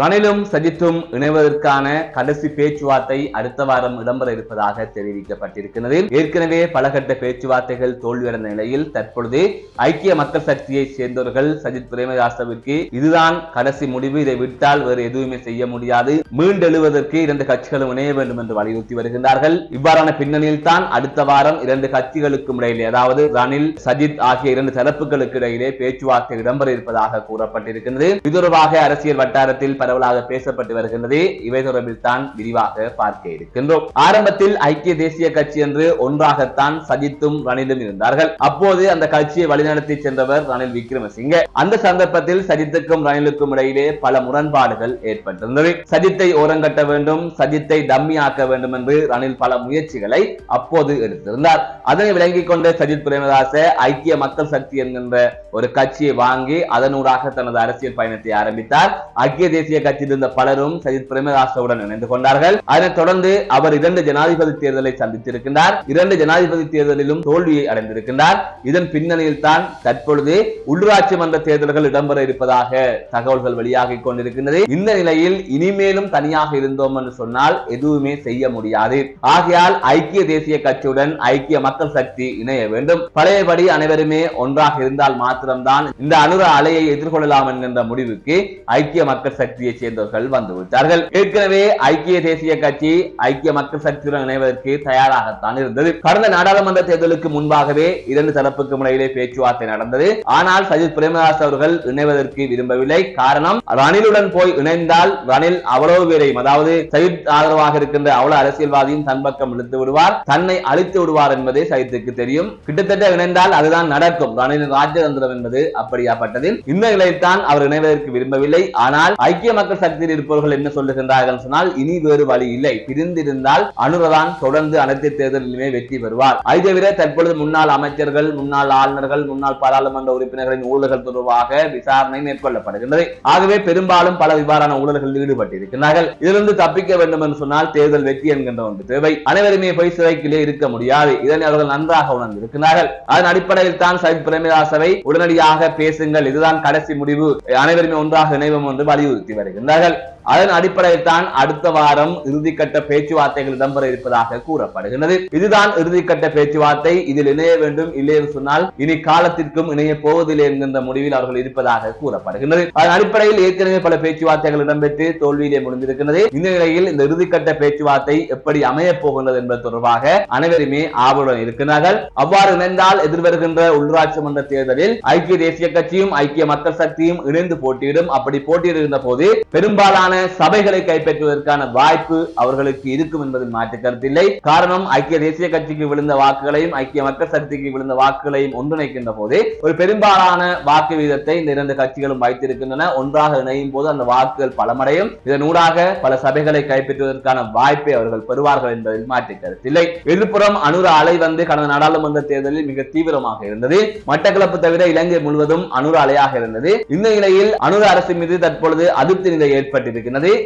ரணிலும் சஜித்தும் இணைவதற்கான கடைசி பேச்சுவார்த்தை அடுத்த வாரம் இடம்பெற இருப்பதாக தெரிவிக்கப்பட்டிருக்கிறது. ஏற்கனவே பலகட்ட பேச்சுவார்த்தைகள் தோல்வியடைந்த நிலையில் தற்பொழுது ஐக்கிய மக்கள் சக்தியை சேர்ந்தவர்கள் சஜித் பிரேமதாசவிற்கு இதுதான் கடைசி முடிவு. இதை விட்டால் வேறு எதுவுமே செய்ய முடியாது. மீண்டெழுவதற்கு இரண்டு கட்சிகளும் இணைய வேண்டும் என்று வலியுறுத்தி வருகின்றார்கள். இவ்வாறான பின்னணியில் தான் அடுத்த வாரம் இரண்டு கட்சிகளுக்கும் இடையிலே அதாவது ரணில் சஜித் ஆகிய இரண்டு தரப்புகளுக்கு இடையிலே பேச்சுவார்த்தை இடம்பெற இருப்பதாக கூறப்பட்டிருக்கிறது. இது தொடர்பாக அரசியல் வட்டாரத்தில் பரவலாக பேசப்பட்டு வருகின்றது. இவை தொடர்பில் தான் விரிவாக பார்க்க இருக்கின்றோம். ஆரம்பத்தில் ஐக்கிய தேசிய கட்சி என்று ஒன்றாகத்தான் சஜித்தும் ரணிலும் இருந்தார்கள். அப்போது அந்த கட்சியை வழிநடத்தி சென்றவர் ரணில் விக்ரமசிங்க. அந்த சந்தர்ப்பத்தில் சஜித்துக்கும் ரணிலுக்கும் இடையிலே பல முரண்பாடுகள் ஏற்பட்டிருந்தது. சஜித்தை ஓரங்கட்ட வேண்டும் சஜித்தை டம்மி ஆக்க வேண்டும் என்று ரணில் பல முயற்சிகளை அப்போது எடுத்திருந்தார். அதனை விளங்கிக் கொண்ட சஜித் பிரேமதாச ஐக்கிய மக்கள் சக்தி என்கின்ற ஒரு கட்சியை வாங்கி அதனூடாக தனது அரசியல் பயணத்தை ஆரம்பித்தார். ஐக்கிய தேசிய தேசிய கட்சியிலிருந்த பலரும் சஜித் பிரேமதாசவுடன் இணைந்து கொண்டார்கள். அதனைத் தொடர்ந்து அவர் இரண்டு ஜனாதிபதி தேர்தலை சந்தித்திருக்கின்றார். இரண்டு ஜனாதிபதி தேர்தலிலும் தோல்வியை அடைந்திருக்கின்றார். இதன் பின்னணியில் தான் தற்பொழுது உள்ளூராட்சி மன்ற தேர்தல்கள் இடம்பெற இருப்பதாக தகவல்கள் வெளியாகி கொண்டிருக்கின்றது. இந்த நிலையில் இனிமேலும் தனியாக இருந்தோம் என்று சொன்னால் எதுவுமே செய்ய முடியாது. ஆகையால் ஐக்கிய தேசிய கட்சியுடன் ஐக்கிய மக்கள் சக்தி இணைய வேண்டும். பழையபடி அனைவருமே ஒன்றாக இருந்தால் மாத்திரம்தான் இந்த அனுர அலையை எதிர்கொள்ளலாம் என்கின்ற முடிவுக்கு ஐக்கிய மக்கள் சக்தி கட்சியைச் சேர்ந்தவர்கள் வந்துவிட்டார்கள். ஏற்கனவே ஐக்கிய தேசிய கட்சி ஐக்கிய மக்கள் சக்தியுடன் இணைவதற்கு தயாராகத்தான் இருந்தது. கடந்த நாடாளுமன்ற தேர்தலுக்கு முன்பாகவே இரண்டு தரப்புக்கும் இடையிலே பேச்சுவார்த்தை நடந்தது. ஆனால் சஜித் பிரேமதாஸ் அவர்கள் இணைவதற்கு விரும்பவில்லை. காரணம் ரணிலுடன் போய் இணைந்தால் ரணில் அவ்வளவு பேரையும் அதாவது சஜித் ஆதரவாக இருக்கின்ற அவ்வளவு அரசியல்வாதியும் தன் பக்கம் இழுத்து விடுவார். தன்னை அழித்து விடுவார் என்பதே சஜித்துக்கு தெரியும். கிட்டத்தட்ட இணைந்தால் அதுதான் நடக்கும். ரணிலின் ராஜதந்திரம் என்பது அப்படியாப்பட்டது. இந்த நிலையில் தான் அவர் இணைவதற்கு விரும்பவில்லை. ஆனால் ஐக்கிய மக்கள் சக்தியில் இருப்பவர்கள் என்ன சொல்லுகின்றார்கள் சொன்னால் இனி வேறு வழி இல்லை. பிரிந்திருந்தால் அனுரதான் தொடர்ந்து அனைத்து தேர்தலிலுமே வெற்றி பெறுவார். அதை தவிர தற்பொழுது முன்னாள் அமைச்சர்கள் முன்னாள் ஆளுநர்கள் முன்னாள் பாராளுமன்ற உறுப்பினர்களின் ஊழல்கள் தொடர்பாக விசாரணை மேற்கொள்ளப்படுகின்றது. ஆகவே பெரும்பாலும் பல இவ்வாறான ஊழல்களில் ஈடுபட்டிருக்கிறார்கள் இதிலிருந்து தப்பிக்க வேண்டும் என்று சொன்னால் தேர்தல் வெற்றி என்கின்ற ஒன்று தேவை. அனைவருமே போய் சிறைக்கிலே இருக்க முடியாது. இதனை அவர்கள் நன்றாக உணர்ந்திருக்கிறார்கள் அதன் அடிப்படையில் தான் சஜித் பிரேமதாசவை உடனடியாக பேசுங்கள். இதுதான் கடைசி முடிவு. அனைவருமே ஒன்றாக இணைவோம் என்று வலியுறுத்தி வருகின்றார்கள் அதன் அடிப்படையில் தான் அடுத்த வாரம் இறுதிக்கட்ட பேச்சுவார்த்தைகள் இடம்பெற இருப்பதாக கூறப்படுகிறது இதுதான் இறுதிக்கட்ட பேச்சுவார்த்தை. இதில் இணைய வேண்டும் இல்லை என்று சொன்னால் இனி காலத்திற்கும் இணைய போவதில்லை என்கின்ற முடிவில் அவர்கள் இருப்பதாக கூறப்படுகிறது அதன் அடிப்படையில் ஏற்கனவே பல பேச்சுவார்த்தைகள் இடம்பெற்று தோல்வியிலே முடிந்திருக்கிறது இந்த நிலையில் இந்த இறுதிக்கட்ட பேச்சுவார்த்தை எப்படி அமையப் போகின்றது என்பது தொடர்பாக அனைவருமே ஆவலுடன் இருக்கிறார்கள் அவ்வாறு இணைந்தால் எதிர்வருகின்ற உள்ளாட்சி மன்ற தேர்தலில் ஐக்கிய தேசிய கட்சியும் ஐக்கிய மக்கள் சக்தியும் இணைந்து போட்டியிடும். அப்படி போட்டியிடுகின்ற போது பெரும்பாலான சபைகளை கைப்பற்றுவதற்கான வாய்ப்பு அவர்களுக்கு இருக்கும் என்பதில் மாற்று கருத்தில்லை காரணம் ஐக்கிய தேசிய கட்சிக்கு விழுந்த வாக்குகளையும் ஐக்கிய மக்கள் சக்திக்கு விழுந்த வாக்குகளையும் ஒன்றிணைக்கின்ற போது ஒரு பெரும்பாலான வாக்கு வீதத்தை இந்த இரண்டு கட்சிகளும் வைத்திருக்கின்றன. ஒன்றாக இணையும் போது அந்த வாக்குகள் பலமடையும். இதன் ஊடாக பல சபைகளை கைப்பற்றுவதற்கான வாய்ப்பை அவர்கள் பெறுவார்கள் என்பதில் மாற்று கருத்தில்லை எதிர்ப்புறம் அனுர அலை வந்து கடந்த நாடாளுமன்ற தேர்தலில் மிக தீவிரமாக இருந்தது. மட்டக்களப்பு தவிர இலங்கை முழுவதும் அனுர அலையாக இருந்தது. இந்த நிலையில் அனுர அரசு மீது தற்பொழுது அதிருப்தி நிலை ஏற்பட்டிருக்கிறது.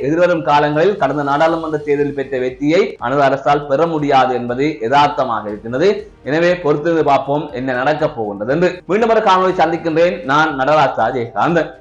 எதிர்வரும் காலங்களில் கடந்த நாடாளுமன்ற தேர்தலில் பெற்ற வெற்றியை அனது அரசால் பெற முடியாது என்பது யதார்த்தமாக இருக்கின்றது. எனவே பொறுத்திருந்து பார்ப்போம் என்ன நடக்கப் போகின்றது என்று மீண்டும் ஒரு காணொலி சந்திக்கின்றேன். நான் நடராஜ் அஜயகாந்தன்